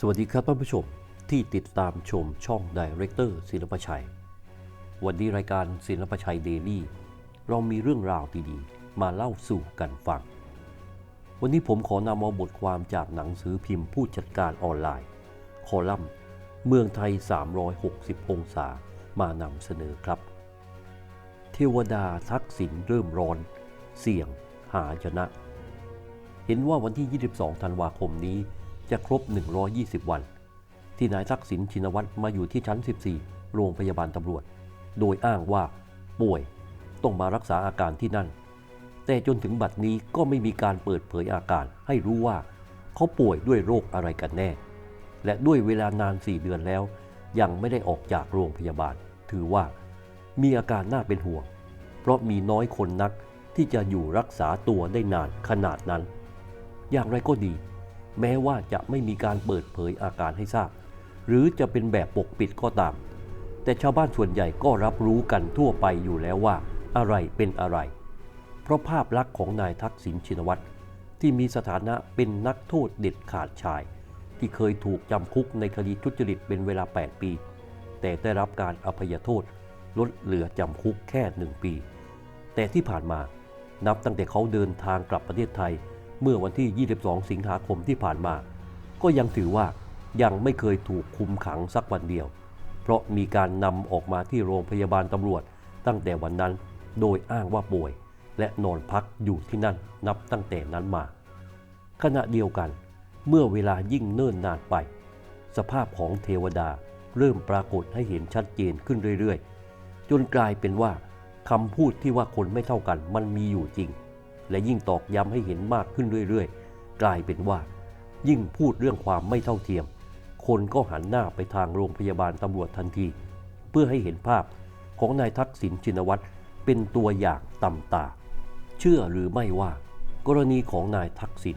สวัสดีครับท่านผู้ชมที่ติดตามชมช่องดีเรคเตอร์ศิลปชัย วันนี้รายการศิลปชัยเดลี่เรามีเรื่องราวดีๆ มาเล่าสู่กันฟัง วันนี้ผมขอนำเอาบทความจากหนังสือพิมพ์ผู้จัดการออนไลน์ คอลัมน์ เมืองไทย 360 องศามานำเสนอครับ เทวดาทักษิณเริ่มร้อน เสี่ยง หาชนะ เห็นว่าวันที่ 22 ธันวาคมนี้ จะครบ 120 วัน ที่นายทักษิณชินวัตรมาอยู่ที่ชั้น 14 โรงพยาบาลตำรวจ โดยอ้างว่าป่วยต้องมารักษาอาการที่นั่น แต่จนถึงบัดนี้ก็ไม่มีการเปิดเผยอาการให้รู้ว่า เขาป่วยด้วยโรคอะไรกันแน่ และด้วยเวลานาน 4 เดือนแล้ว ยังไม่ได้ออกจากโรงพยาบาล ถือว่ามีอาการน่าเป็นห่วง เพราะมีน้อยคนนักที่จะอยู่รักษาตัวได้นานขนาดนั้น อย่างไรก็ดี แม้ว่าจะไม่มีการเปิดเผยอาการให้ทราบ หรือจะเป็นแบบปกปิดก็ตาม แต่ชาวบ้านส่วนใหญ่ก็รับรู้กันทั่วไปอยู่แล้วว่าอะไรเป็นอะไร เพราะภาพลักษณ์ของนายทักษิณชินวัตรที่มีสถานะเป็นนักโทษเด็ดขาดชาย ที่เคยถูกจำคุกในคดีทุจริตเป็นเวลา 8 ปี แต่ได้รับการอภัยโทษ ลดเหลือจำคุกแค่หนึ่งปี แต่ที่ผ่านมานับตั้งแต่เขาเดินทางกลับประเทศไทย เมื่อวันที่ 22 สิงหาคมที่ผ่านมา ก็ยังถือว่ายังไม่เคยถูกคุมขังสักวันเดียว เพราะมีการนำออกมาที่โรงพยาบาลตำรวจ ตั้งแต่วันนั้นโดยอ้างว่าป่วย และนอนพักอยู่ที่นั่นนับตั้งแต่นั้นมา ขณะเดียวกัน เมื่อเวลายิ่งเนิ่นนานไป สภาพของเทวดาเริ่มปรากฏให้เห็นชัดเจนขึ้นเรื่อยๆ จนกลายเป็นว่าคำพูดที่ว่าคนไม่เท่ากันมันมีอยู่จริง และยิ่งตอกย้ำให้เห็นมากขึ้นเรื่อยๆ กลายเป็นว่า ยิ่งพูดเรื่องความไม่เท่าเทียม คนก็หันหน้าไปทางโรงพยาบาลตำรวจทันที เพื่อให้เห็นภาพของนายทักษิณชินวัตรเป็นตัวอย่างต่ำตา เชื่อหรือไม่ว่า กรณีของนายทักษิณ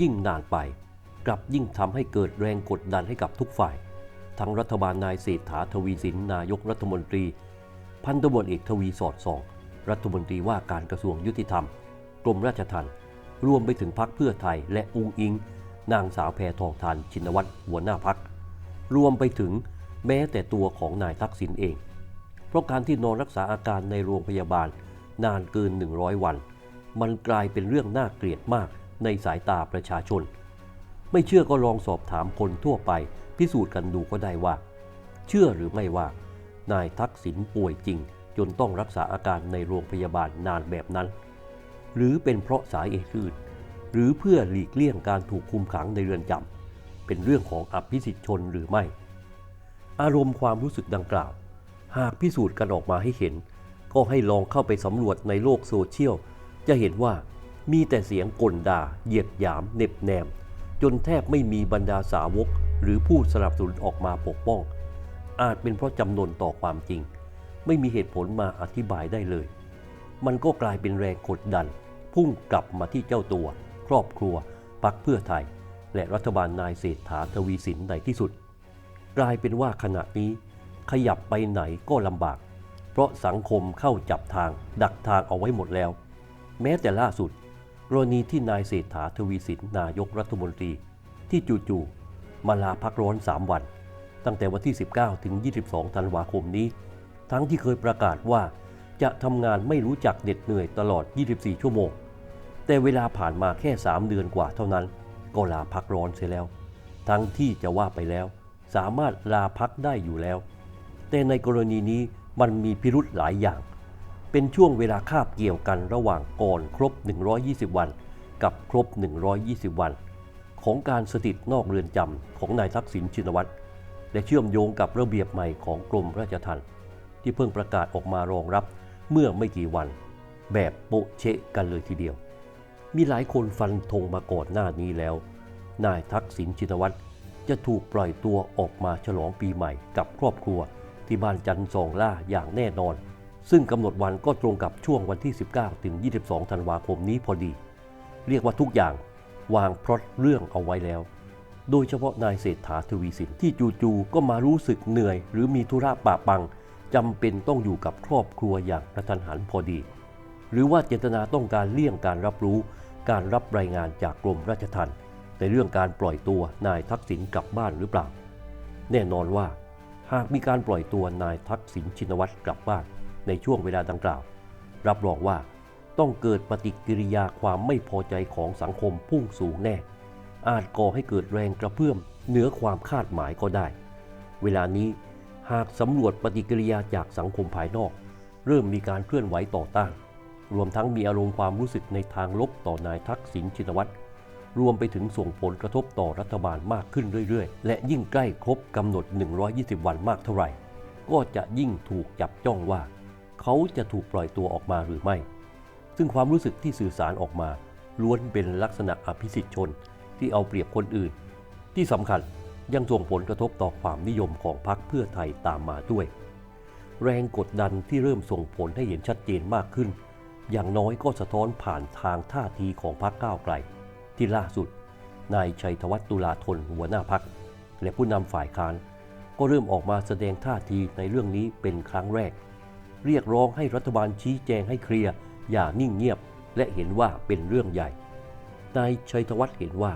ยิ่งนานไป กลับยิ่งทำให้เกิดแรงกดดันให้กับทุกฝ่าย ทั้งรัฐบาลนายเศรษฐาทวีสินนายกรัฐมนตรี พันตำรวจเอกทวีสอดส่อง รัฐมนตรีว่าการกระทรวงยุติธรรม รมราชทัณฑ์รวมไปถึงพักเพื่อไทยและอุงอิง นางสาวแพทองทานชินวัตรหัวหน้าพัก รวมไปถึงแม้แต่ตัวของนายทักษิณเอง เพราะการที่นอนรักษาอาการในโรงพยาบาลนานเกิน 100 วัน มันกลายเป็นเรื่องน่าเกลียดมากในสายตาประชาชน ไม่เชื่อก็ลองสอบถามคนทั่วไปพิสูจน์กันดูก็ได้ว่า เชื่อหรือไม่ว่า นายทักษิณป่วยจริง จนต้องรักษาอาการในโรงพยาบาลนานแบบนั้น หรือเป็นเพราะสาเหตุอื่น หรือเพื่อหลีกเลี่ยงการถูกคุมขังในเรือนจำเป็นเรื่องของอภิสิทธิชนหรือไม่ อารมณ์ความรู้สึกดังกล่าว หากพิสูจน์กันออกมาให้เห็น ก็ให้ลองเข้าไปสำรวจในโลกโซเชียล จะเห็นว่ามีแต่เสียงก่นด่า เหยียดหยามเน็บแนม จนแทบไม่มีบรรดาสาวก หรือผู้สนับสนุนออกมาปกป้อง อาจเป็นเพราะจำนวนต่อความจริง ไม่มีเหตุผลมาอธิบายได้เลย มันก็กลายเป็นแรงกดดัน พุ่งกลับมาที่เจ้าตัว ครอบครัวพักเพื่อไทย และรัฐบาลนายเศรษฐาทวีสินในที่สุด กลายเป็นว่าขณะนี้ขยับไปไหนก็ลำบาก เพราะสังคมเข้าจับทาง ดักทางเอาไว้หมดแล้ว แม้แต่ล่าสุดกรณีที่นายเศรษฐาทวีสินนายกรัฐมนตรี ที่จู่ๆมาลาพักร้อน 3 วัน ตั้งแต่วันที่ 19 ถึง 22 ธันวาคมนี้ ทั้งที่เคยประกาศว่า จะทำงานไม่รู้จักเหน็ดเหนื่อยตลอด 24 ชั่วโมง แต่เวลาผ่านมาแค่ 3 เดือนกว่าเท่านั้น ก็ลาพักร้อนเสียแล้ว ทั้งที่จะว่าไปแล้ว สามารถลาพักได้อยู่แล้ว แต่ในกรณีนี้มันมีพิรุธหลายอย่าง เป็นช่วงเวลาคาบเกี่ยวกันระหว่างก่อนครบ 120 วัน กับครบ 120 วัน ของการสถิตนอกเรือนจำของนายทักษิณชินวัตรและเชื่อมโยงกับระเบียบใหม่ของกรมราชทัณฑ์ที่เพิ่งประกาศออกมารองรับ เมื่อไม่กี่วัน แบบโปะเชะกันเลยทีเดียว มีหลายคนฟันธงมาก่อนหน้านี้แล้ว นายทักษิณชินวัตรจะถูกปล่อยตัวออกมาฉลองปีใหม่กับครอบครัวที่บ้านจันทร์องล่าอย่างแน่นอน ซึ่งกำหนดวันก็ตรงกับช่วงวันที่ 19 ถึง 22 ธันวาคมนี้พอดี เรียกว่าทุกอย่างวางพลอตเรื่องเอาไว้แล้ว โดยเฉพาะนายเศรษฐาทวีสินที่จู่ๆก็มารู้สึกเหนื่อย หรือมีธุระปะปัง จำเป็นต้องอยู่กับครอบครัวอย่างกระทันหันพอดี หรือว่าเจตนาต้องการเลี่ยงการรับรู้ การรับรายงานจากกรมราชทัณฑ์ในเรื่องการปล่อยตัวนายทักษิณกลับบ้านหรือเปล่า แน่นอนว่า หากมีการปล่อยตัวนายทักษิณชินวัตรกลับบ้านในช่วงเวลาดังกล่าว รับรองว่าต้องเกิดปฏิกิริยาความไม่พอใจของสังคมพุ่งสูงแน่ อาจก่อให้เกิดแรงกระเพื่อมเหนือความคาดหมายก็ได้ เวลานี้ หากสำรวจปฏิกิริยาจากสังคมภายนอก เริ่มมีการเคลื่อนไหวต่อต้าน รวมทั้งมีอารมณ์ความรู้สึกในทางลบต่อนายทักษิณชินวัตรรวมไปถึงส่งผลกระทบต่อรัฐบาลมากขึ้นเรื่อยๆ และยิ่งใกล้ครบกำหนด 120 วันมากเท่าไหร่ ก็จะยิ่งถูกจับจ้องว่า เขาจะถูกปล่อยตัวออกมาหรือไม่ ซึ่งความรู้สึกที่สื่อสารออกมา ล้วนเป็นลักษณะอภิสิทธิชนที่เอาเปรียบคนอื่น ที่สำคัญ ยังส่งผลกระทบต่อความนิยมของพรรคเพื่อไทยตามมาด้วย แรงกดดันที่เริ่มส่งผลให้เห็นชัดเจนมากขึ้น อย่างน้อยก็สะท้อนผ่านทางท่าทีของพรรคก้าวไกล ที่ล่าสุด นายชัยธวัฒน์ตุลาธนหัวหน้าพักและผู้นำฝ่ายค้านก็เริ่มออกมาแสดงท่าทีในเรื่องนี้เป็นครั้งแรก เรียกร้องให้รัฐบาลชี้แจงให้เคลียร์อย่านิ่งเงียบ และเห็นว่าเป็นเรื่องใหญ่นายชัยธวัฒน์เห็นว่า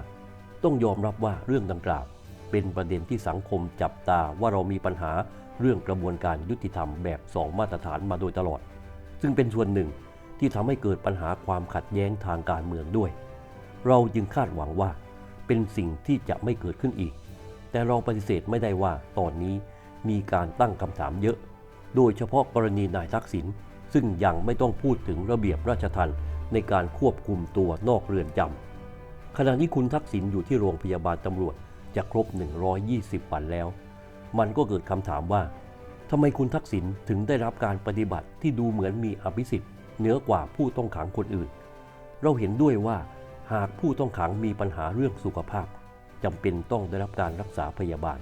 ต้องยอมรับว่าเรื่องดังกล่าว เป็นประเด็นที่สังคมจับตาว่าเรามีปัญหาเรื่องกระบวนการยุติธรรมแบบสองมาตรฐานมาโดยตลอด ซึ่งเป็นส่วนหนึ่งที่ทำให้เกิดปัญหาความขัดแย้งทางการเมืองด้วย เราจึงคาดหวังว่า เป็นสิ่งที่จะไม่เกิดขึ้นอีก แต่เราปฏิเสธไม่ได้ว่าตอนนี้มีการตั้งคำถามเยอะ โดยเฉพาะกรณีนายทักษิณซึ่งยังไม่ต้องพูดถึงระเบียบราชทัณฑ์ในการควบคุมตัวนอกเรือนจำขณะนี้คุณทักษิณอยู่ที่โรงพยาบาลตำรวจ จะครบ 120 วันแล้ว มันก็เกิดคำถามว่าทำไมคุณทักษิณถึงได้รับการปฏิบัติที่ดูเหมือนมีอภิสิทธิ์เหนือกว่าผู้ต้องขังคนอื่น เราเห็นด้วยว่าหากผู้ต้องขังมีปัญหาเรื่องสุขภาพจำเป็นต้องได้รับการรักษาพยาบาล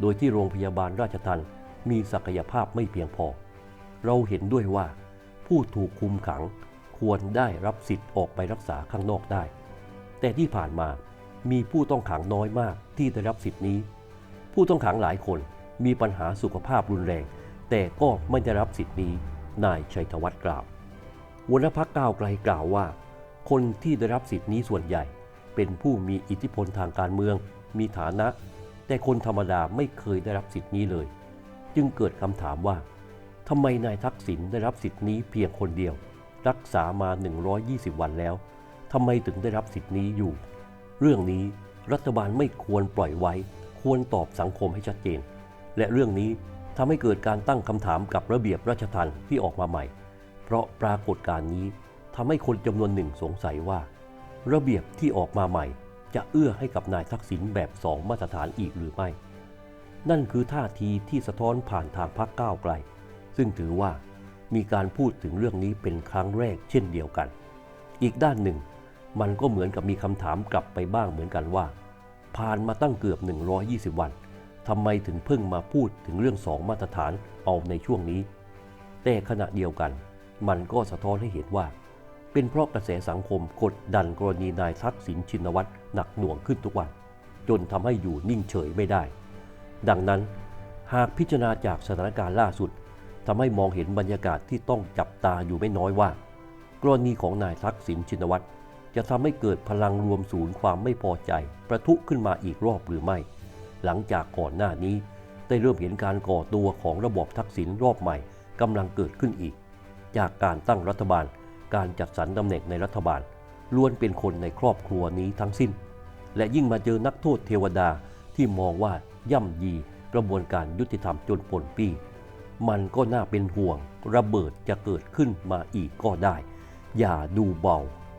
โดยที่โรงพยาบาลราชทัณฑ์มีศักยภาพไม่เพียงพอ เราเห็นด้วยว่า ผู้ถูกคุมขังควรได้รับสิทธิ์ออกไปรักษาข้างนอกได้ แต่ที่ผ่านมา มีผู้ต้องขังน้อยมากที่ได้รับสิทธินี้ ผู้ต้องขังหลายคนมีปัญหาสุขภาพรุนแรง แต่ก็ไม่ได้รับสิทธินี้ นายชัยธวัฒน์กล่าวหัวหน้าพักก้าวไกลกล่าวว่า คนที่ได้รับสิทธินี้ส่วนใหญ่ เป็นผู้มีอิทธิพลทางการเมือง มีฐานะ แต่คนธรรมดาไม่เคยได้รับสิทธินี้เลย จึงเกิดคำถามว่าทำไมนายทักษิณได้รับสิทธินี้เพียงคนเดียว รักษามา 120 วันแล้วทำไมถึงได้รับสิทธินี้อยู่ เรื่องนี้รัฐบาลไม่ควรปล่อยไว้ ควรตอบสังคมให้ชัดเจน และเรื่องนี้ทำให้เกิดการตั้งคำถามกับระเบียบราชทัณฑ์ที่ออกมาใหม่ เพราะปรากฏการณ์นี้ทำให้คนจำนวนหนึ่งสงสัยว่า ระเบียบที่ออกมาใหม่ จะเอื้อให้กับนายทักษิณแบบสองมาตรฐานอีกหรือไม่ นั่นคือท่าทีที่สะท้อนผ่านทางพรรคก้าวไกล ซึ่งถือว่ามีการพูดถึงเรื่องนี้เป็นครั้งแรกเช่นเดียวกัน อีกด้านหนึ่ง มันก็เหมือนกับมีคำถามกลับไปบ้างเหมือนกันว่า ผ่านมาตั้งเกือบ 120 วันทำไมถึงเพิ่งมาพูดถึงเรื่องสองมาตรฐานเอาในช่วงนี้ แต่ขณะเดียวกัน มันก็สะท้อนให้เห็นว่า เป็นเพราะกระแสสังคมกดดันกรณีนายทักษิณชินวัตรหนักหน่วงขึ้นทุกวัน จนทำให้อยู่นิ่งเฉยไม่ได้ ดังนั้น หากพิจารณาจากสถานการณ์ล่าสุดทำให้มองเห็นบรรยากาศที่ต้องจับตาอยู่ไม่น้อยว่า กรณีของนายทักษิณชินวัตร จะทำให้เกิดพลังรวมศูนย์ความไม่พอใจ ประทุขึ้นมาอีกรอบหรือไม่ หลังจากก่อนหน้านี้ ได้เริ่มเห็นการก่อตัวของระบบทักษิณรอบใหม่กำลังเกิดขึ้นอีก จากการตั้งรัฐบาล การจัดสรรตำแหน่งในรัฐบาลล้วนเป็นคนในครอบครัวนี้ทั้งสิ้น และยิ่งมาเจอนักโทษเทวดาที่มองว่าย่ำยีกระบวนการยุติธรรมจนปนปี้มันก็น่าเป็นห่วงระเบิดจะเกิดขึ้นมาอีกก็ได้ อย่าดูเบา